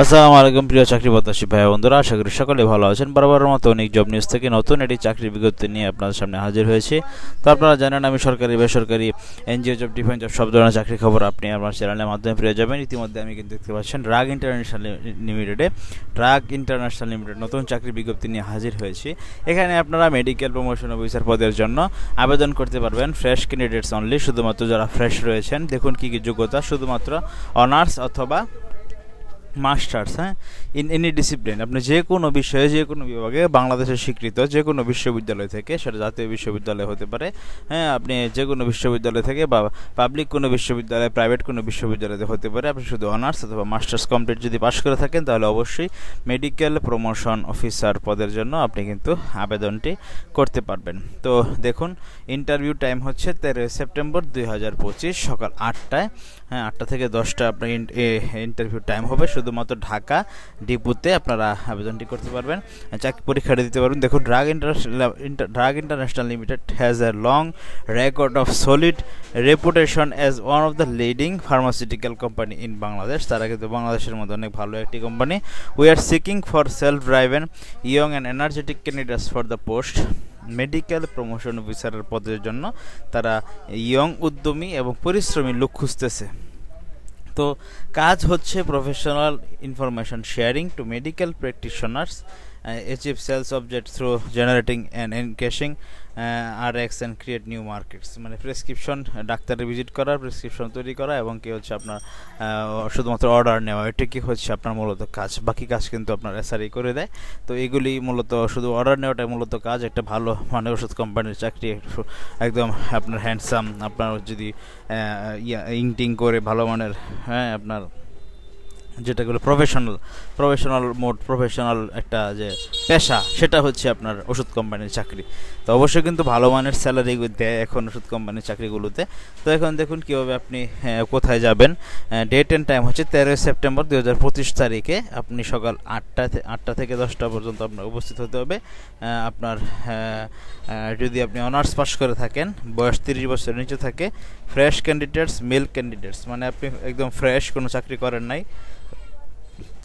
আসসালামু আলাইকুম, প্রিয় চাকরি প্রত্যাশী ভাই বন্ধুরা, আশা করি সকলে ভালো আছেন। বরাবরের মতো অনেক জব নিউজ থেকে নতুন একটি চাকরির বিজ্ঞপ্তি নিয়ে আপনাদের সামনে হাজির হয়েছে। তো আপনারা জানেন, আমি সরকারি, বেসরকারি, এনজিও জব ডিফেন্স জব সব ধরনের চাকরি খবর আপনি আমার চ্যানেলের মাধ্যমে পেয়ে যাবেন। ইতিমধ্যে আমি কিন্তু দেখতে পাচ্ছেন ড্রাগ ইন্টারন্যাশনাল লিমিটেডে ড্রাগ ইন্টারন্যাশনাল লিমিটেড নতুন চাকরির বিজ্ঞপ্তি নিয়ে হাজির হয়েছি। এখানে আপনারা মেডিকেল প্রমোশন অফিসার পদের জন্য আবেদন করতে পারবেন ফ্রেশ ক্যান্ডিডেটস অনলি শুধুমাত্র যারা ফ্রেশ রয়েছেন। দেখুন কী কী যোগ্যতা, শুধুমাত্র অনার্স অথবা মাস্টার্স হ্যাঁ? ইন এনি ডিসিপ্লিন আপনি যে কোনো বিষয়ে, যে কোনো বিভাগে, বাংলাদেশের স্বীকৃত যে কোনো বিশ্ববিদ্যালয় থেকে, সেটা জাতীয় বিশ্ববিদ্যালয় হতে পারে হ্যাঁ? আপনি যে কোনো বিশ্ববিদ্যালয় থেকে বা পাবলিক কোনো বিশ্ববিদ্যালয় প্রাইভেট কোনো বিশ্ববিদ্যালয়তে হতে পারে, আপনি শুধু অনার্স অথবা মাস্টার্স কমপ্লিট যদি পাশ করে থাকেন, তাহলে অবশ্যই মেডিকেল প্রমোশন অফিসার পদের জন্য আপনি কিন্তু আবেদনটি করতে পারবেন। তো দেখুন ইন্টারভিউ টাইম হচ্ছে তেরোই সেপ্টেম্বর দুই হাজার পঁচিশ সকাল আটটায় হ্যাঁ? আটটা থেকে দশটা আপনার ইন্টারভিউ টাইম হবে। শুধুমাত্র ঢাকা ডিপুতে আপনারা আবেদনটি করতে পারবেন, চাকরি পরীক্ষাটা দিতে পারবেন। দেখুন, drug international drug international limited has a long record of solid reputation as one of the leading pharmaceutical company in Bangladesh তারা কিন্তু বাংলাদেশের মধ্যে অনেক ভালো একটি company we are seeking for self driven young and energetic candidates for the post medical promotion অফিসারের পদের জন্য। তারা ইয়ং উদ্যমী এবং পরিশ্রমী লোক খুঁজতেছে। তো কাজ হচ্ছে professional information sharing to medical practitioners achieve sales object through generating and encashing R X and create new markets মানে প্রেসক্রিপশন ডাক্তারের ভিজিট করা প্রেসক্রিপশন তৈরি করা এবং কি হচ্ছে আপনার শুধুমাত্র অর্ডার নেওয়া। এটা কি হচ্ছে আপনার মূলত কাজ? বাকি কাজ কিন্তু আপনার এসআরই করে দেয়। তো এগুলি মূলত শুধু অর্ডার নেওয়াটাই মূলত কাজ। একটা ভালো মানে ওষুধ কোম্পানির চাকরি, একদম আপনার হ্যান্ডসাম আপনার যদি ইয়া ইংটিং করে ভালো মানের হ্যাঁ আপনার যেটাগুলো প্রফেশনাল প্রফেশনাল মোড প্রফেশনাল একটা যে পেশা, সেটা হচ্ছে আপনার ওষুধ কোম্পানির চাকরি। তো অবশ্যই কিন্তু ভালো মানের স্যালারি দেয় এখন ওষুধ কোম্পানির চাকরিগুলোতে। তো এখন দেখুন কীভাবে আপনি কোথায় যাবেন। ডেট অ্যান্ড টাইম হচ্ছে তেরোই সেপ্টেম্বর দু হাজার পঁচিশ তারিখে। আপনি সকাল আটটা আটটা থেকে দশটা পর্যন্ত আপনার উপস্থিত হতে হবে। আপনার যদি আপনি অনার্স পাস করে থাকেন, বয়স তিরিশ বছরের নিচে থাকে ফ্রেশ ক্যান্ডিডেটস মেল ক্যান্ডিডেটস মানে আপনি একদম ফ্রেশ কোনো চাকরি করেন নাই।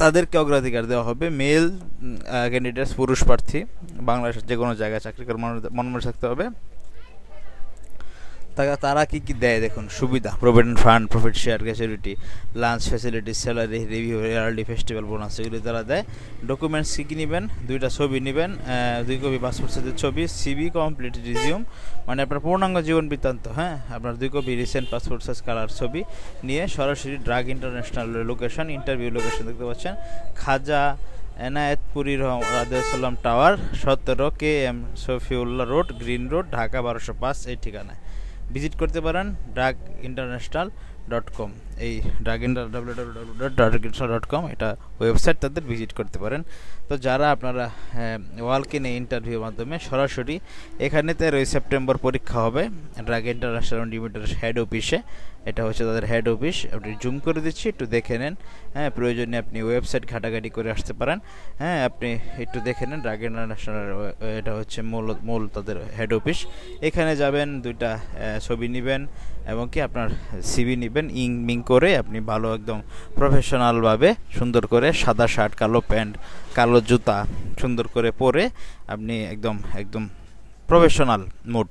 তাদেরকে অগ্রাধিকার দেওয়া হবে। মেল ক্যান্ডিডেটস পুরুষ প্রার্থী, বাংলাদেশের যে কোনো জায়গায় চাকরি করে মনে থাকতে হবে। তারা কি কি দেয় দেখুন, সুবিধা। Provident fund profit share gratuity lunch facility salary review yearly festival bonus এগুলি তারা দেয়। ডকুমেন্টস কী কী নেবেন? দুইটা ছবি নেবেন দুই কপি পাসপোর্ট সাইজের ছবি সিবি কমপ্লিট রিজিউম মানে আপনার পূর্ণাঙ্গ জীবন বৃত্তান্ত হ্যাঁ? আপনার দুই copy recent passport size colour ছবি নিয়ে সরাসরি drug international location interview location দেখতে পাচ্ছেন। খাজা এনায়েতপুরি রাজুসাল্লাম টাওয়ার, সতেরো K M Shafiullah road, green road, Dhaka বারোশো পাঁচ, এই ঠিকানায়। ভিজিট করতে পারেন ড্রাগ ইন্টারন্যাশনাল ডট কম এই drug W W dot drug international dot com এটা ওয়েবসাইট তাদের ভিজিট করতে পারেন। তো যারা আপনারা ওয়ালকে নিয়ে ইন্টারভিউর মাধ্যমে সরাসরি এখানে তেরোই সেপ্টেম্বর পরীক্ষা হবে ড্রাগ ইন্টারন্যাশনাল লিমিটেড হেড অফিসে এটা হচ্ছে তাদের হেড অফিস আপনি জুম করে দিচ্ছি, একটু দেখে নেন। হ্যাঁ প্রয়োজনে আপনি ওয়েবসাইট ঘাটাঘাটি করে আসতে পারেন। হ্যাঁ আপনি একটু দেখে নেন ড্রাগ ইন্টারন্যাশনাল এটা হচ্ছে মূল মূল তাদের হেড অফিস এখানে যাবেন, দুইটা ছবি নেবেন এবং কি আপনার সিবি নেবেন, ইং মিং করে আপনি ভালো একদম প্রফেশনালভাবে সুন্দর করে সাদা শার্ট, কালো প্যান্ট, কালো জুতা সুন্দর করে পরে আপনি একদম একদম প্রফেশনাল মোড।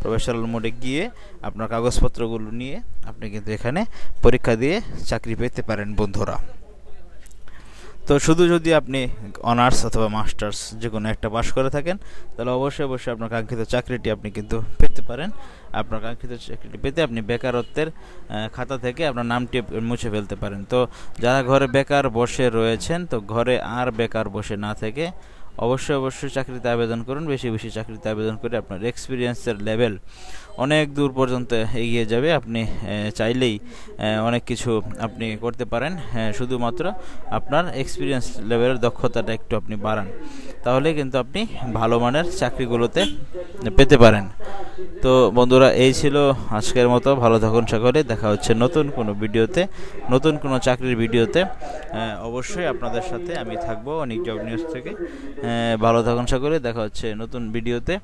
প্রফেশনাল মোডে গিয়ে আপনার কাগজপত্রগুলো নিয়ে আপনি কিন্তু এখানে পরীক্ষা দিয়ে চাকরি পেতে পারেন বন্ধুরা। তো শুধু যদি আপনি অনার্স অথবা মাস্টার্স যে কোনো একটা পাশ করে থাকেন, তাহলে অবশ্যই অবশ্যই আপনার কাঙ্ক্ষিত চাকরিটি আপনি কিন্তু পেতে পারেন। আপনার কাঙ্ক্ষিত চাকরিটি পেতে আপনি বেকারত্বের খাতা থেকে আপনার নামটি মুছে ফেলতে পারেন। তো যারা ঘরে বেকার বসে রয়েছেন, তো ঘরে আর বেকার বসে না থেকে অবশ্যই অবশ্যই চাকরিতে আবেদন করুন, বেশি বেশি চাকরিতে আবেদন করে আপনার এক্সপিরিয়েন্সের লেভেল অনেক দূর পর্যন্ত এগিয়ে যাবে। আপনি চাইলেই অনেক কিছু আপনি করতে পারেন। শুধুমাত্র আপনার এক্সপিরিয়েন্স লেভেলের দক্ষতাটা একটু আপনি বাড়ান। তাহলে কিন্তু আপনি ভালো মানের চাকরিগুলোতে পেতে পারেন। তো বন্ধুরা, এই ছিল আজকের মতো। ভালো থাকুন সকলে। দেখা হচ্ছে নতুন কোনো ভিডিওতে, নতুন কোনো চাকরির ভিডিওতে। অবশ্যই আপনাদের সাথে আমি থাকব অনেক জব নিউজ থেকে। ভালো থাকুন সকলে, দেখা হচ্ছে নতুন ভিডিওতে।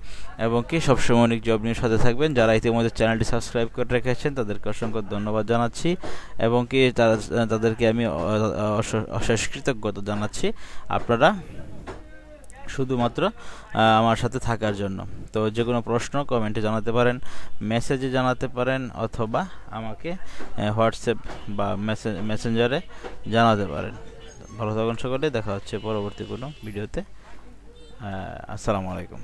এবং কি, সবসময় অনেক জব নিউজ সাথে থাকবেন। যারা ইতিমধ্যে চ্যানেলটি সাবস্ক্রাইব করে রেখেছেন, তাদেরকে অসংখ্য ধন্যবাদ জানাচ্ছি। এবং কি, তারা, তাদেরকে আমি অশেষ কৃতজ্ঞতা জানাচ্ছি আপনারা শুধুমাত্র আমার সাথে থাকার জন্য। তো যে কোনো প্রশ্ন কমেন্টে জানাতে পারেন মেসেজে জানাতে পারেন, অথবা আমাকে হোয়াটসঅ্যাপ বা মেসেঞ্জারে জানাতে পারেন। ভালো থাকুন সকলে, দেখা হচ্ছে পরবর্তী কোনো ভিডিওতে। আসসালামু আলাইকুম।